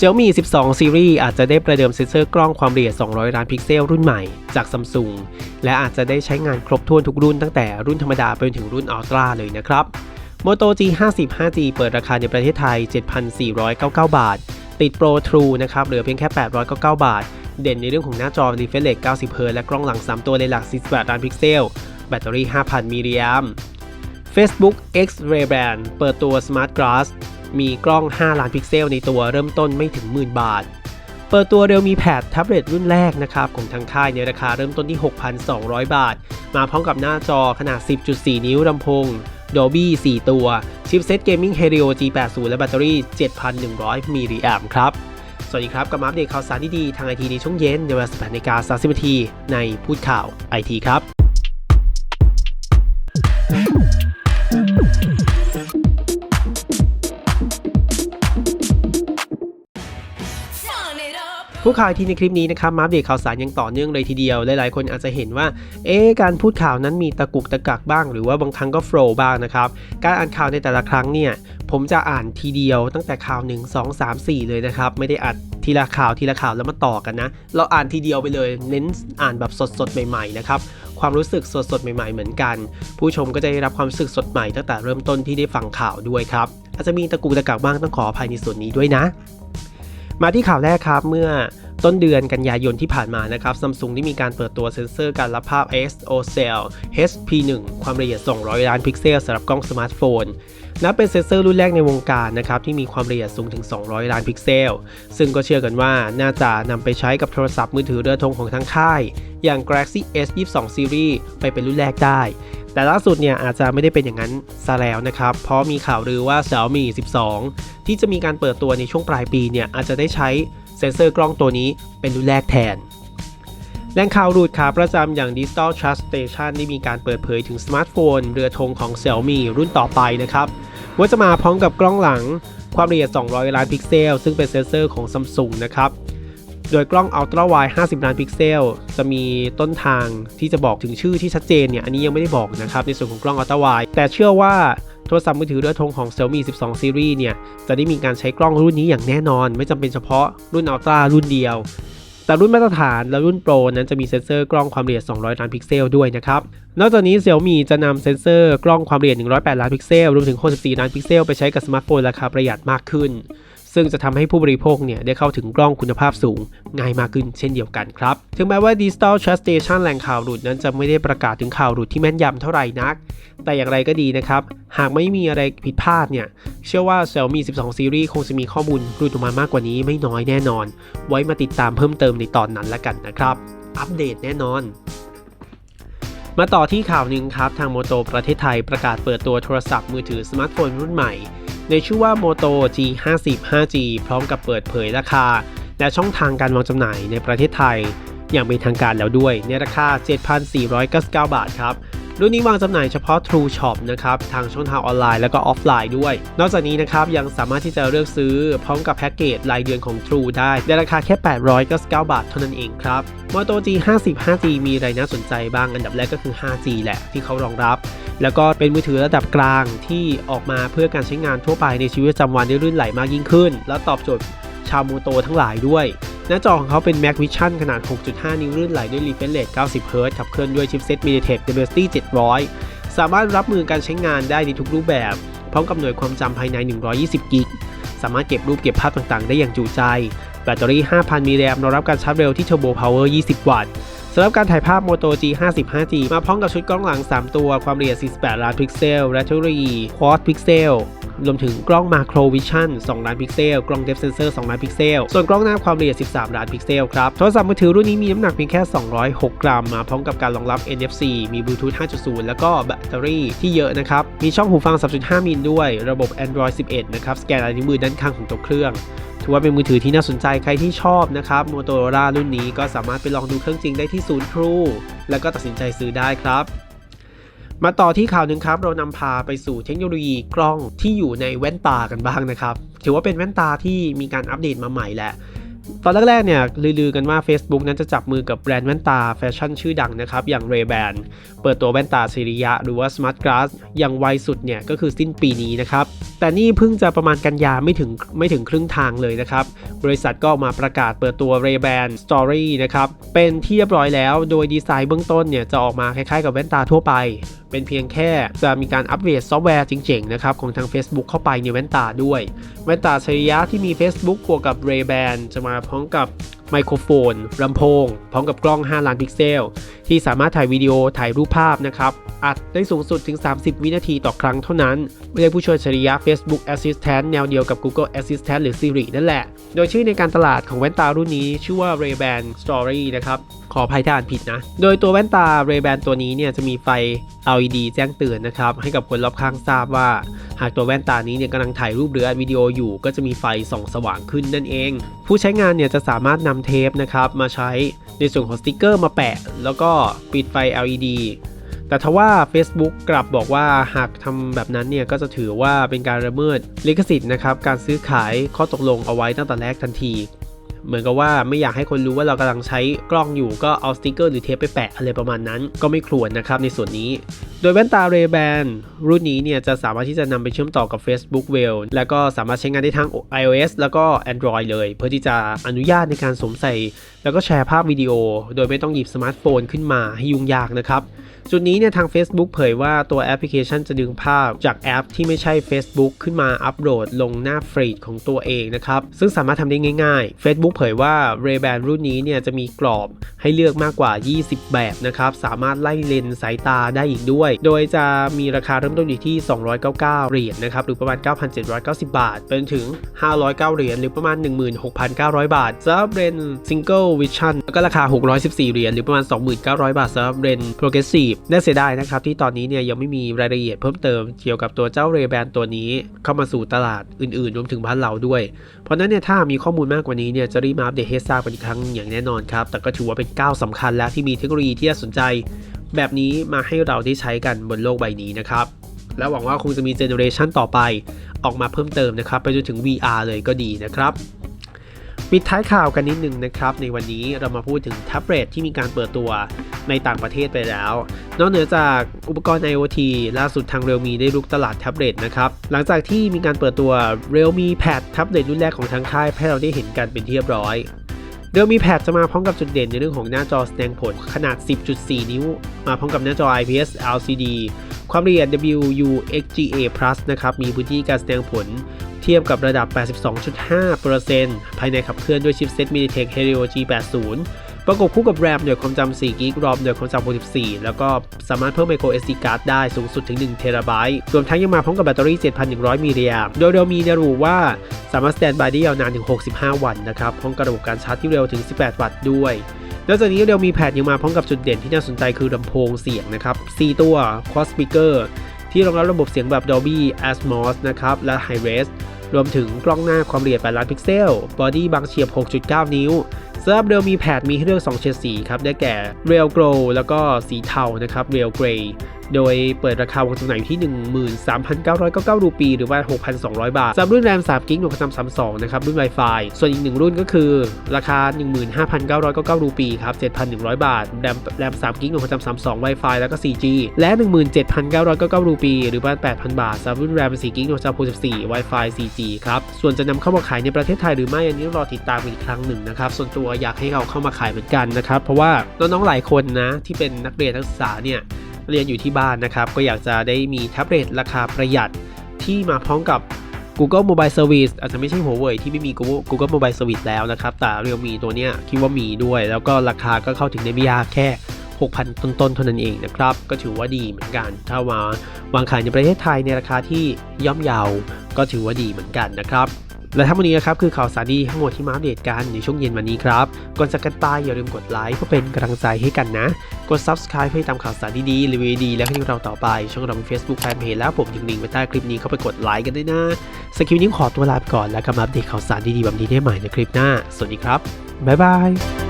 Xiaomi 12 Series อาจจะได้ประเดิมเซ็นเซอร์กล้องความละเอียด 200 ล้านพิกเซลรุ่นใหม่จาก Samsung และอาจจะได้ใช้งานครบถ้วนทุกรุ่นตั้งแต่รุ่นธรรมดาไปจนถึงรุ่น Ultra เลยนะครับ Moto G50 5G เปิดราคาในประเทศไทย 7,499 บาท ติด Pro True นะครับเหลือเพียงแค่ 899 บาท เด่นในเรื่องของหน้าจอ refresh rate 90 Hz และกล้องหลัง 3 ตัวเลนส์หลัก 48 ล้านพิกเซล แบตเตอรี่ 5,000 มิลลิแอม Facebook X Ray Ban เปิดตัว Smart Glass มีกล้อง 5 ล้านพิกเซลในตัวเริ่มต้นไม่ถึงหมื่นบาท เปิดตัว Realme Pad แท็บเล็ตรุ่นแรกนะครับของทางค่ายในราคาเริ่มต้นที่ 6,200 บาท มาพร้อมกับหน้าจอขนาด 10.4 นิ้วลำโพง Dolby 4 ตัว ชิปเซ็ต Gaming Helio G80 และแบตเตอรี่ 7,100 มิลลิแอมครับ สวัสดีครับ กับมาอัปเดตข่าวสารดีๆทางไอทีในช่วงเย็นในเวลา18นาฬิกา30นาทีในพูดข่าวไอทีครับ ผู้ข่าวทีในคลิปนี้นะครับมาอัปเดตข่าวสารยังต่อเนื่องเลยทีเดียวหลายๆคนอาจจะเห็นว่า เอ๊ะการพูดข่าวนั้นมีตะกุกตะกักบ้าง หรือว่าบางครั้งก็โฟล์บ้างนะครับการอ่านข่าวในแต่ละครั้งเนี่ยผมจะอ่านทีเดียวตั้งแต่ข่าว 1 2 3 4 เลยนะครับ ไม่ได้อัดทีละข่าวทีละข่าวแล้วมาต่อกันนะ เราอ่านทีเดียวไปเลยเน้นอ่านแบบสดๆใหม่ๆนะครับความรู้สึกสดๆใหม่ๆเหมือนกัน ผู้ชมก็จะได้รับความรู้สึกสดใหม่ตั้งแต่เริ่มต้นที่ได้ฟังข่าวด้วยครับอาจจะมีตะกุกตะกักบ้างต้องขออภัยในส่วนนี้ด้วยนะ มาที่ข่าวแรกครับเมื่อต้นเดือนกันยายนที่ผ่านมานะครับซัมซุงได้มีการเปิดตัวเซ็นเซอร์การรับภาพ XOCell HP1 ความละเอียด 200 ล้านพิกเซลสำหรับกล้องสมาร์ทโฟน นับเป็นเซ็นเซอร์รุ่นแรกในวงการนะครับที่มีความละเอียดสูงถึง 200 ล้านพิกเซล ซึ่งก็เชื่อกันว่าน่าจะนำไปใช้กับโทรศัพท์มือถือเรือธงของทั้งค่าย อย่าง Galaxy S22 Series ไปเป็นรุ่นแรกได้แต่ล่าสุดเนี่ยอาจจะไม่ได้เป็นอย่างนั้นซะแล้วนะครับ เพราะมีข่าวลือว่า Xiaomi 12 ที่จะมีการเปิดตัวในช่วงปลายปีเนี่ยอาจจะได้ใช้เซ็นเซอร์กล้องตัวนี้เป็นรุ่นแรกแทนแหล่งข่าวรูดขาประจำอย่าง Digital Trust Station ได้มีการเปิดเผยถึงสมาร์ทโฟน เรือธงของ Xiaomi รุ่นต่อไปนะครับ ว่าจะมาพร้อมกับกล้องหลังความละเอียด 200 ล้านพิกเซล ซึ่งเป็นเซ็นเซอร์ของ Samsung นะครับ โดยกล้อง Ultra Wide 50 ล้านพิกเซล จะมีต้นทางที่จะบอกถึงชื่อที่ชัดเจนเนี่ย อันนี้ยังไม่ได้บอกนะครับ ในส่วนของกล้อง Ultra Wide แต่เชื่อว่า โทรศัพท์มือถือเรือธงของ Xiaomi 12 Series เนี่ย จะได้มีการใช้กล้องรุ่นนี้อย่างแน่นอน ไม่จำเป็นเฉพาะรุ่นอัลตร้ารุ่นเดียว แต่รุ่นมาตรฐานและรุ่นโปรนั้นจะมีเซ็นเซอร์กล้องความละเอียด 200 ล้านพิกเซลด้วยนะครับ นอกจากนี้ Xiaomi จะนำเซ็นเซอร์กล้องความละเอียด 108 ล้านพิกเซล รวมถึง 64 ล้านพิกเซล ไปใช้กับสมาร์ทโฟนราคาประหยัดมากขึ้น ซึ่งจะทำให้ผู้บริโภคเนี่ยได้เข้าถึงกล้องคุณภาพสูง ง่ายมากขึ้นเช่นเดียวกันครับ ถึงแม้ว่า Digital Trust Station แหล่งข่าวหลุดนั้นจะไม่ได้ประกาศถึงข่าวหลุดที่แม่นยำเท่าไหร่นัก แต่อย่างไรก็ดีนะครับ หากไม่มีอะไรผิดพลาดเนี่ย เชื่อว่า Xiaomi 12 Series คงจะมีข้อมูลหลุดออกมามากกว่านี้ไม่น้อยแน่นอน ไว้มาติดตามเพิ่มเติมในตอนนั้นละกันนะครับ อัปเดตแน่นอนมาต่อที่ข่าวหนึ่งครับ ทางโมโตประเทศไทยประกาศเปิดตัวโทรศัพท์มือถือสมาร์ทโฟนรุ่นใหม่ ในชื่อว่า Moto G50 5G พร้อมกับเปิดเผยราคา และช่องทางการวางจำหน่ายในประเทศไทย อย่างเป็นทางการแล้วด้วยในราคา 7,499 บาทครับ รุ่นนี้วางจำหน่ายเฉพาะ True Shop นะครับทางช่องทางออนไลน์แล้วก็ออฟไลน์ด้วย นอกจากนี้นะครับยังสามารถที่จะเลือกซื้อพร้อมกับแพ็กเกจรายเดือนของ True ได้ในราคาแค่ 899 บาทเท่านั้นเองครับ Moto G50 5G มีอะไรน่าสนใจบ้างอันดับแรกก็คือ 5G แหละที่เขารองรับ แล้วก็เป็นมือถือระดับกลางที่ออกมาเพื่อการใช้งานทั่วไปในชีวิตประจำวันได้ลื่นไหลมากยิ่งขึ้น และตอบโจทย์ชาวโมโตทั้งหลายด้วย หน้าจอของเขาเป็น Mac Vision ขนาด 6.5 นิ้วลื่นไหลด้วย refresh rate 90 Hz ขับเคลื่อนด้วยชิปเซ็ต MediaTek Dimensity 700 สามารถรับมือการใช้งานได้ในทุกรูปแบบ พร้อมกับหน่วยความจำภายใน 120 กิก สามารถเก็บรูปเก็บภาพต่างๆ ได้อย่างจุใจ แบตเตอรี่ 5,000มิลลิแอมป์รองรับการชาร์จเร็วที่ Turbo Power 20 วัตต์สำหรับการถ่ายภาพ Moto G50 5G มาพร้อมกับชุดกล้องหลัง 3 ตัว ความละเอียด 48 ล้านพิกเซล และเทคโนโลยี Quad Pixel รวมถึงกล้อง Macro Vision 2ล้านพิกเซล กล้อง Depth Sensor 2ล้านพิกเซล ส่วนกล้องหน้าความละเอียด 13 ล้านพิกเซลครับ โทรศัพท์มือถือรุ่นนี้มีน้ำหนักเพียงแค่ 206 กรัม มาพร้อมกับการรองรับ NFC มีบลูทูธ 5.0 แล้วก็แบตเตอรี่ที่เยอะนะครับ มีช่องหูฟัง 3.5 มิลด้วย ระบบ Android 11 นะครับ สแกนลายนิ้วมือด้านข้างของตัวเครื่องถือว่าเป็นมือถือที่น่าสนใจใครที่ชอบนะครับ Motorola รุ่นนี้ก็สามารถไปลองดูเครื่องจริงได้ที่ศูนย์ทรู แล้วก็ตัดสินใจซื้อได้ครับ มาต่อที่ข่าวหนึ่งครับเรานำพาไปสู่เทคโนโลยีกล้องที่อยู่ในแว่นตากันบ้างนะครับ ถือว่าเป็นแว่นตาที่มีการอัปเดตมาใหม่แหละ ตอนแรกๆเนี่ยลือๆกันว่า Facebook นั้นจะจับมือกับแบรนด์แว่นตาแฟชั่นชื่อดังนะครับ อย่าง Ray-Ban เปิดตัวแว่นตาซีริยะหรือว่า Smart Glass อย่างไวสุดเนี่ยก็คือสิ้นปีนี้นะครับ แต่นี่เพิ่งจะประมาณกันยาไม่ถึงไม่ถึงครึ่งทางเลยนะครับ บริษัทก็ออกมาประกาศเปิดตัว Ray-Ban Story นะครับเป็นที่เรียบร้อยแล้วโดยดีไซน์เบื้องต้นเนี่ยจะออกมาคล้ายๆกับแว่นตาทั่วไป เป็นเพียงแค่จะมีการอัปเดตซอฟต์แวร์จริงๆนะครับของทาง Facebook เข้าไปในแว่นตาด้วย แว่นตาอัจฉริยะที่มี Facebook บวกกับ Ray-Ban จะมาพร้อ้อมกับไมโครโฟนลำโพง พร้อมกับกล้อง 5 ล้านพิกเซล ที่สามารถถ่ายวิดีโอถ่ายรูปภาพนะครับ อัดได้สูงสุดถึง 30 วินาทีต่อครั้งเท่านั้น เรียกผู้ช่วยอัจฉริยะ Facebook Assistant แนวเดียวกับ Google Assistant หรือ Siri นั่นแหละ โดยชื่อในการตลาดของแว่นตารุ่นนี้ชื่อว่า Ray-Ban Story นะครับ ขออภัยถ้าอ่านผิดนะ โดยตัวแว่นตา Ray-Ban ตัวนี้เนี่ยจะมีไฟ LED แจ้งเตือนนะครับให้กับคนรอบข้างทราบว่า หากตัวแว่นตานี้เนี่ยกำลังถ่ายรูปหรืออัดวิดีโออยู่ ก็จะมีไฟส่องสว่างขึ้นนั่นเอง ผู้ใช้งานเนี่ยจะสามารถนำเทปนะครับมาใช้ในส่วนของสติกเกอร์มาแปะ แล้วก็ปิดไฟ LED แต่ทว่า Facebook กลับบอกว่าหากทำแบบนั้นเนี่ยก็จะถือว่าเป็นการละเมิดลิขสิทธิ์นะครับการซื้อขายข้อตกลงเอาไว้ตั้งแต่แรกทันที เหมือนกับว่าไม่อยากให้คนรู้ว่าเรากำลังใช้กล้องอยู่ก็เอาสติกเกอร์หรือเทปไปแปะอะไรประมาณนั้น ก็ไม่ควรนะครับในส่วนนี้ โดยแว่นตา Ray-Ban รุ่นนี้เนี่ยจะสามารถที่จะนำไปเชื่อมต่อกับ Facebook w e l l แล้วก็สามารถใช้งานได้ทั้ง iOS แล้วก็ Android เลย เพื่อที่จะอนุญาตในการสวมใส่ แล้วก็แชร์ภาพวิดีโอ โดยไม่ต้องหยิบสมาร์ทโฟนขึ้นมาให้ยุ่งยากนะครับ จุดนี้เนี่ยทาง Facebook เผยว่าตัวแอปพลิเคชันจะดึงภาพจากแอปที่ไม่ใช่ Facebook ขึ้นมาอัปโหลดลงหน้าฟีดของตัวเองนะครับ ซึ่งสามารถทำได้ง่ายๆ Facebook เผยว่า Ray-Ban รุ่นนี้เนี่ยจะมีกรอบให้เลือกมากกว่า 20 แบบนะครับ สามารถไล่เลนสายตาได้อีกด้วย โดยจะมีราคาเริ่มต้นอยู่ที่ 299 เหรียญนะครับ หรือประมาณ 9,790 บาท เป็นถึง 509 เหรียญหรือประมาณ 16,900 บาทสำหรับเรน Single Vision แล้วก็ราคา 614 เหรียญหรือประมาณ 2,900 บาทสำหรับเรน Progressive น่าเสียดายนะครับที่ตอนนี้เนี่ยยังไม่มีรายละเอียดเพิ่มเติมเกี่ยวกับตัวเจ้า Ray-Ban ตัวนี้เข้ามาสู่ตลาดอื่นๆรวมถึงบ้านเราด้วย เพราะนั้นเนี่ยถ้ามีข้อมูลมากกว่านี้เนี่ยจะรีมาอัปเดตให้ทราบกันอีกครั้งอย่างแน่นอนครับ แต่ก็ถือว่าเป็นก้าวสำคัญแล้วที่มีเทคโนโลยีที่น่าสนใจ แบบนี้มาให้เราได้ใช้กันบนโลกใบนี้นะครับและหวังว่าคงจะมีเจเนอเรชันต่อไปออกมาเพิ่มเติมนะครับ ไปจนถึง VR เลยก็ดีนะครับปิดท้ายข่าวกันนิดนึงนะครับ ในวันนี้เรามาพูดถึงแท็บเล็ตที่มีการเปิดตัว ในต่างประเทศไปแล้ว นอกเหนือจากอุปกรณ์ IoT ล่าสุดทาง Realme ได้ลุกตลาดแท็บเล็ตนะครับ หลังจากที่มีการเปิดตัว Realme Pad แท็บเล็ตรุ่นแรกของทางค่ายให้เราได้เห็นกันเป็นที่เรียบร้อย Realme Pad จะมาพร้อมกับจุดเด่นในเรื่องของหน้าจอแสดงผลขนาด 10.4 นิ้ว มาพร้อมกับหน้าจอ IPS LCD ความละเอียด WUXGA Plus นะครับ มีพื้นที่การแสดงผลเทียบกับระดับ 82.5%ภายในขับเคลื่อนด้วยชิปเซ็ต MediaTek Helio G80 ประกบคู่กับแรมหน่วยความจำ4 g b รอมหน่วยความจำ64 แล้วก็สามารถเพิ่ม micro SD card ได้สูงสุดถึง 1 t b รวมทั้งยังมาพร้อมกับแบตเตอรี่ 7,100 มิลลิแอมป์โดยเรามีระบุว่าสามารถสแตนบายได้ยาวนานถึง 65 วันนะครับ พร้อมกับระบบการชาร์จที่เร็วถึง 18 วัตต์ด้วยนอกจากนี้เรามีแพดยังมาพร้อมกับจุดเด่นที่น่าสนใจคือลำโพงเสียงนะครับ 4 ตัว quad speaker ที่รองรับระบบเสียงแบบ Dolby Atmos นะครับและ High Res รวมถึงกล้องหน้าความละเอียด8ล้านพิกเซล บอดี้บางเฉียบ 6.9 นิ้ว สำหรับเรียวมีแพดมีให้เลือก 2 เฉดสีครับ ได้แก่เรียวโกลแล้วก็สีเทานะครับเรียวเกรย์ โดยเปิดราคาวางจำหน่ายอยู่ที่ 13,999 รูปี หรือว่า 6,200 บาทสำหรับรุ่นแรม3กิกหน่วยความจำ32นะครับรุ่น Wi-Fi ส่วนอีกหนึ่งรุ่นก็คือราคา 15,999 รูปีครับ 7,100 บาท แรมแรม3กิกหน่วยความจำ32 Wi-Fi แล้วก็ 4G และ 17,999 รูปี หรือว่า 8,000 บาทสำหรับรุ่นแรม4กิกหน่วยความจำ64 Wi-Fi 4G ครับ ส่วนจะนำเข้ามาขายในประเทศไทยหรือไม่อันนี้รอติดตามอีกครั้งหนึ่งนะครับ ส่วนตัวอยากให้เขาเข้ามาขายเหมือนกันนะครับ เพราะว่าน้องๆหลายคนนะที่เป็นนักเรียนนักศึกษาเนี่ย เรียนอยู่ที่บ้านนะครับ ก็อยากจะได้มีแท็บเล็ตราคาประหยัดที่มาพร้อมกับ Google Mobile Service อาจจะไม่ใช่หัวเว่ยที่ไม่มี Google Google Mobile Service แล้วนะครับ แต่เรียวมีตัวเนี้ยคิดว่ามีด้วย แล้วก็ราคาก็เข้าถึงได้ไม่ยากแค่ 6,000 ต้นๆเท่านั้นเองนะครับ ก็ถือว่าดีเหมือนกัน ถ้ามาวางขายในประเทศไทยในราคาที่ย่อมเยา ก็ถือว่าดีเหมือนกันนะครับ และทั้งหมดนี้นะครับคือข่าวสารดีทั้งหมดที่มาอัปเดตกันในช่วงเย็นวันนี้ครับก่อนจากกันไปอย่าลืมกดไลค์เพื่อเป็นกำลังใจให้กันนะ กด subscribe เพื่อตามข่าวสารดีๆรีวิวดีๆและให้เราต่อไปช่องเรามี Facebook Fanpage แล้วผมยิงลิงก์ไว้ใต้คลิปนี้เข้าไปกดไลค์กันด้วยนะสกิลนี้ขอตัวลาไปก่อนแล้วกลับมาอัปเดตข่าวสารดีๆแบบนี้ได้ใหม่ในคลิปหน้าสวัสดีครับบ๊ายบาย